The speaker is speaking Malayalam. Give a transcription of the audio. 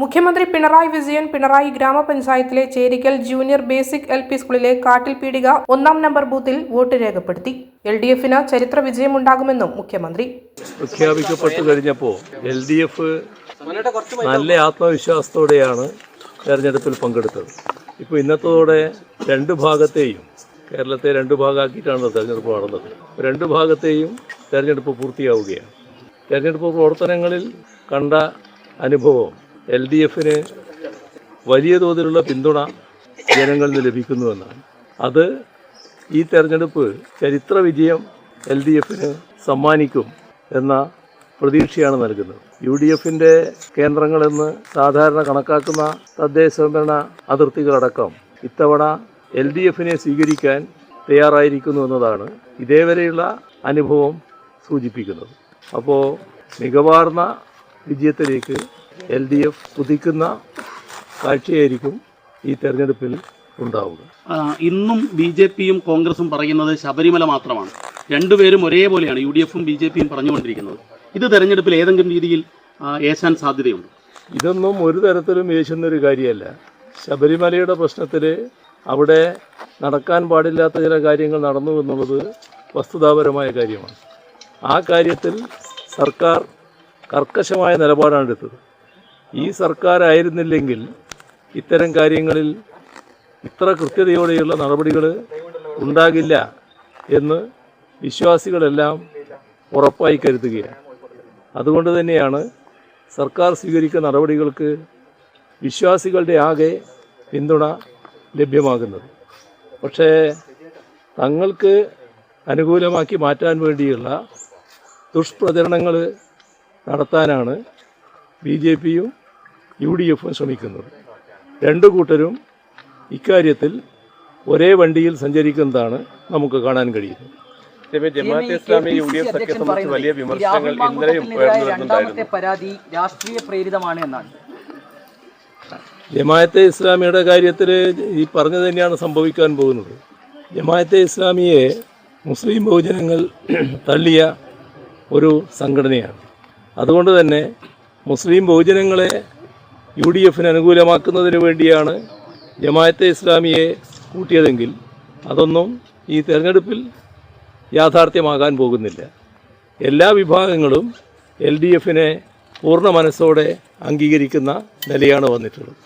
മുഖ്യമന്ത്രി പിണറായി വിജയൻ പിണറായി ഗ്രാമപഞ്ചായത്തിലെ Cherikkal junior basic L P സ്കൂളിലെ കാട്ടിൽ പീടിക ഒന്നാം നമ്പർ ബൂത്തിൽ വോട്ട് രേഖപ്പെടുത്തി. എൽ ഡി എഫിന് ചരിത്ര വിജയമുണ്ടാകുമെന്നും മുഖ്യമന്ത്രി. പ്രഖ്യാപിക്കപ്പെട്ടു കഴിഞ്ഞപ്പോൾ എൽ ഡി എഫ് നല്ല ആത്മവിശ്വാസത്തോടെയാണ് തെരഞ്ഞെടുപ്പിൽ പങ്കെടുത്തത്. ഇപ്പോൾ ഇന്നത്തോടെ രണ്ട് ഭാഗത്തെയും കേരളത്തെ രണ്ട് ഭാഗമാക്കിയിട്ടാണ് തെരഞ്ഞെടുപ്പ് നടന്നത്. രണ്ട് ഭാഗത്തെയും തെരഞ്ഞെടുപ്പ് പൂർത്തിയാവുകയാണ്. തെരഞ്ഞെടുപ്പ് പ്രവർത്തനങ്ങളിൽ കണ്ട അനുഭവം എൽ ഡി എഫിന് വലിയ തോതിലുള്ള പിന്തുണ ജനങ്ങളിൽ നിന്ന് ലഭിക്കുന്നുവെന്നാണ്. അത് ഈ തെരഞ്ഞെടുപ്പ് ചരിത്ര വിജയം എൽ ഡി എഫിന് സമ്മാനിക്കും എന്ന പ്രതീക്ഷയാണ് നൽകുന്നത്. യു ഡി എഫിന്റെ കേന്ദ്രങ്ങളെന്ന് സാധാരണ കണക്കാക്കുന്ന തദ്ദേശ സ്വയംഭരണ അതിർത്തികളടക്കം ഇത്തവണ എൽ ഡി എഫിനെ സ്വീകരിക്കാൻ തയ്യാറായിരിക്കുന്നു എന്നതാണ് ഇതേവരെയുള്ള അനുഭവം സൂചിപ്പിക്കുന്നത്. അപ്പോൾ മികവാർന്ന വിജയത്തിലേക്ക് എൽ ഡി എഫ് കുതിക്കുന്ന കാഴ്ചയായിരിക്കും ഈ തെരഞ്ഞെടുപ്പിൽ ഉണ്ടാവുക. ഇന്നും ബി ജെ പിയും കോൺഗ്രസും പറയുന്നത് ശബരിമല മാത്രമാണ്. രണ്ടുപേരും ഒരേപോലെയാണ് യു ഡി എഫും ബി ജെ പിയും പറഞ്ഞുകൊണ്ടിരിക്കുന്നത്. ഇത് തെരഞ്ഞെടുപ്പിൽ ഏതെങ്കിലും രീതിയിൽ ഏശാൻ സാധ്യതയുണ്ട്? ഇതൊന്നും ഒരു തരത്തിലും യേശുന്നൊരു കാര്യമല്ല. ശബരിമലയുടെ പ്രശ്നത്തിൽ അവിടെ നടക്കാൻ പാടില്ലാത്ത ചില കാര്യങ്ങൾ നടന്നു എന്നുള്ളത് വസ്തുതാപരമായ കാര്യമാണ്. ആ കാര്യത്തിൽ സർക്കാർ കർക്കശമായ നിലപാടാണ് എടുത്തത്. ഈ സർക്കാരായിരുന്നില്ലെങ്കിൽ ഇത്തരം കാര്യങ്ങളിൽ ഇത്ര കൃത്യതയോടെയുള്ള നടപടികൾ ഉണ്ടാകില്ല എന്ന് വിശ്വാസികളെല്ലാം ഉറപ്പായി കരുതുകയാണ്. അതുകൊണ്ട് തന്നെയാണ് സർക്കാർ സ്വീകരിക്കുന്ന നടപടികൾക്ക് വിശ്വാസികളുടെ ആകെ പിന്തുണ ലഭ്യമാകുന്നത്. പക്ഷേ തങ്ങൾക്ക് അനുകൂലമാക്കി മാറ്റാൻ വേണ്ടിയുള്ള ദുഷ്പ്രചരണങ്ങൾ നടത്താനാണ് ബി ജെ പിയും യു ഡി എഫും ശ്രമിക്കുന്നത്. രണ്ടു കൂട്ടരും ഇക്കാര്യത്തിൽ ഒരേ വണ്ടിയിൽ സഞ്ചരിക്കുന്നതാണ് നമുക്ക് കാണാൻ കഴിയുന്നത്. രമേ, ജമാഅത്തെ പരാതി രാഷ്ട്രീയ പ്രേരിതമാണ് എന്നാണ്. ജമായത്തെ ഇസ്ലാമിയുടെ കാര്യത്തിൽ ഈ പറഞ്ഞു തന്നെയാണ് സംഭവിക്കാൻ പോകുന്നത്. ജമാഅത്തെ ഇസ്ലാമിയെ മുസ്ലിം ബഹുജനങ്ങൾ തള്ളിയ ഒരു സംഘടനയാണ്. അതുകൊണ്ട് തന്നെ മുസ്ലിം ബഹുജനങ്ങളെ യു ഡി എഫിന് അനുകൂലമാക്കുന്നതിന് വേണ്ടിയാണ് ജമായത്തെ ഇസ്ലാമിയെ കൂട്ടിയതെങ്കിൽ അതൊന്നും ഈ തെരഞ്ഞെടുപ്പിൽ യാഥാർത്ഥ്യമാകാൻ പോകുന്നില്ല. എല്ലാ വിഭാഗങ്ങളും എൽ ഡി എഫിനെ പൂർണ മനസ്സോടെ അംഗീകരിക്കുന്ന നിലയാണ് വന്നിട്ടുള്ളത്.